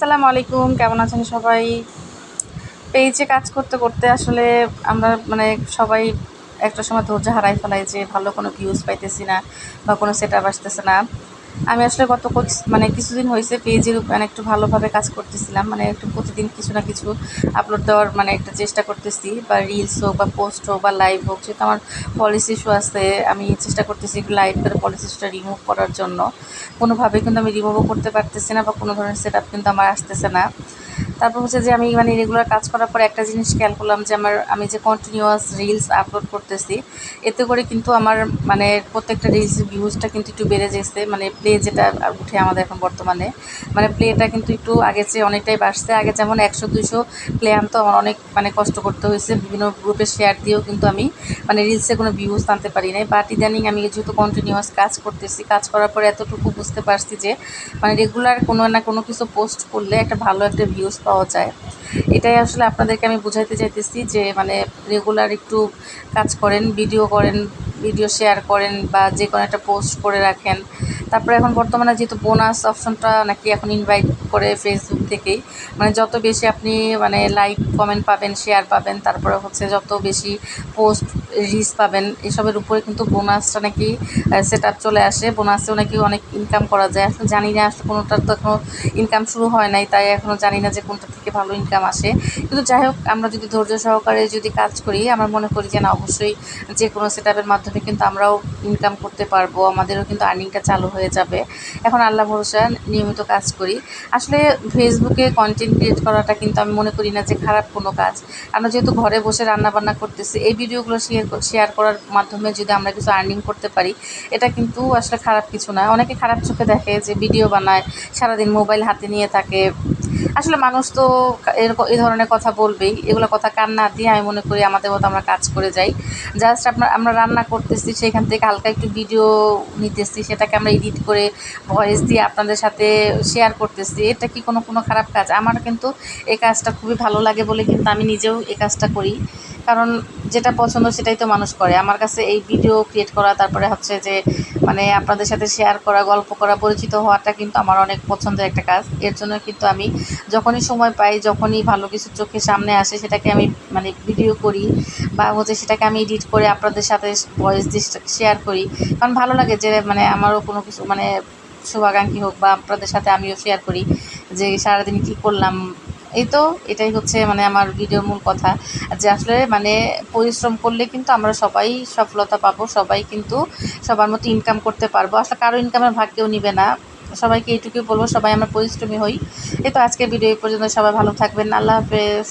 আসসালামু আলাইকুম, কেমন আছেন সবাই? পেয়েছে কাজ করতে করতে আসলে আমরা মানে সবাই একটা সময় ধৈর্য হারাই ফেলাই যে ভালো কোনো ভিউজ পাইতেছি না বা কোনো সেট আপ আসতেছে না। আমি আসলে গত মানে কিছুদিন হয়েছে পেজের মানে একটু ভালোভাবে কাজ করতেছিলাম। মানে একটু প্রতিদিন কিছু না কিছু আপলোড দেওয়ার মানে একটা চেষ্টা করতেছি। বা রিলস হোক, বা পোস্ট হোক, বা লাইভ হোক। যেহেতু আমার পলিসি ইস্যু আছে, আমি চেষ্টা করতেছি লাইভ করে পলিসি ইস্যুটা রিমুভ করার জন্য। কোনোভাবে কিন্তু আমি রিমুভও করতে পারতেছি না বা কোনো ধরনের সেট আপ কিন্তু আমার আসতেছে না। তারপর হচ্ছে যে আমি মানে রেগুলার কাজ করার পর একটা জিনিস খেয়াল করলাম যে আমার, আমি যে কন্টিনিউয়াস রিলস আপলোড করতেছি, এতে করে কিন্তু আমার মানে প্রত্যেকটা রিলসের ভিউজটা কিন্তু একটু বেড়ে যেছে মানে প্লে যেটা উঠে আমাদের এখন বর্তমানে মানে প্লেটা কিন্তু একটু আগে চেয়ে অনেকটাই বাড়ছে। আগে যেমন একশো দুশো প্লে আনতো আমার অনেক মানে কষ্ট করতে হয়েছে। বিভিন্ন গ্রুপে শেয়ার দিয়েও কিন্তু আমি মানে রিলসে কোনো ভিউজ আনতে পারি নাই। বাট ইদানিং আমি যেহেতু কন্টিনিউয়াস কাজ করতেছি, কাজ করার পরে এতটুকু বুঝতে পারছি যে মানে রেগুলার কোনো না কোনো কিছু পোস্ট করলে একটা ভালো একটা ভিউজ পাওয়া যায়। এটাই আসলে আপনাদেরকে আমি বুঝাইতে চাইতেছি যে মানে রেগুলার একটু কাজ করেন ভিডিও করেন ভিডিও শেয়ার করেন বা যে কোনো একটা পোস্ট করে রাখেন। তারপরে এখন বর্তমানে যেহেতু বোনাস অপশনটা নাকি এখন ইনভাইট করে ফেসবুক থেকেই মানে যত বেশি আপনি মানে লাইক কমেন্ট পাবেন শেয়ার পাবেন, তারপরে হচ্ছে যত বেশি পোস্ট রিচ পাবেন, এসবের উপরে কিন্তু বোনাসটা নাকি সেট আপ চলে আসে। বোনাসেও নাকি অনেক ইনকাম করা যায়। আসলে জানি না আসলে কোনোটার তো এখনও ইনকাম শুরু হয় নাই, তাই এখনও জানি না যে কোনটা থেকে ভালো ইনকাম আসে। কিন্তু যাই হোক, আমরা যদি ধৈর্য সহকারে যদি কাজ করি, আমরা মনে করি যে না, অবশ্যই যে কোনো সেট মাধ্যমে কিন্তু আমরাও ইনকাম করতে পারব, আমাদেরও কিন্তু আর্নিংটা চালু হয়ে যাবে। এখন আল্লাহ ভরসা, নিয়মিত কাজ করি। আসলে ফেসবুকে কন্টেন্ট ক্রিয়েট করাটা কিন্তু আমি মনে করি না যে খারাপ কোনো কাজ। আমরা যেহেতু ঘরে বসে রান্নাবান্না করতেছি, এই ভিডিওগুলো শেয়ার শেয়ার করার মাধ্যমে যদি আমরা কিছু আর্নিং করতে পারি, এটা কিন্তু আসলে খারাপ কিছু না। অনেকে খারাপ চোখে দেখে যে ভিডিও বানায়, সারাদিন মোবাইল হাতে নিয়ে থাকে আসলে মানুষ তো এরকম এই ধরনের কথা বলবেই। এগুলো কথা কান না দিয়ে আমি মনে করি আমাদের মতো আমরা কাজ করে যাই। জাস্ট আপনার আমরা রান্না করতেছি, সেখান থেকে হালকা একটু ভিডিও নিতেছি, সেটাকে আমরা এডিট করে ভয়েস দিয়ে আপনাদের সাথে শেয়ার করতেছি। এটা কি কোনো কোনো খারাপ কাজ? আমার কিন্তু এই কাজটা খুবই ভালো লাগে বলে কিন্তু আমি নিজেও এই কাজটা করি। কারণ যেটা পছন্দ সেটাই তো মানুষ করে। আমার কাছে এই ভিডিও ক্রিয়েট করা, তারপরে হচ্ছে যে মানে আপনাদের সাথে শেয়ার করা, গল্প করা, পরিচিত হওয়াটা কিন্তু আমার অনেক পছন্দের একটা কাজ। এর জন্য কিন্তু আমি যখনই সময় পাই, যখনই ভালো কিছু চোখের সামনে আসে, সেটাকে আমি মানে ভিডিও করি বা হচ্ছে সেটাকে আমি এডিট করে আপনাদের সাথে ভয়েস দিয়ে শেয়ার করি। কারণ ভালো লাগে যে মানে আমারও কোনো কিছু মানে শুভাকাঙ্ক্ষী হোক বা আপনাদের সাথে আমিও শেয়ার করি যে, সারাদিন কী করলাম এই তো, এটাই হচ্ছে মানে আমার ভিডিওর মূল কথা। যে আসলে মানে পরিশ্রম করলে কিন্তু আমরা সবাই সফলতা পাবো, সবাই কিন্তু সবার মতো ইনকাম করতে পারব। আসলে কারও ইনকামের ভাগ কেউ নিবে না। সবাইকে এইটুকুই বলব, সবাই আমরা পরিশ্রমী হই। এই তো আজকের ভিডিও এই পর্যন্ত, সবাই ভালো থাকবেন। আল্লাহ হাফেজ।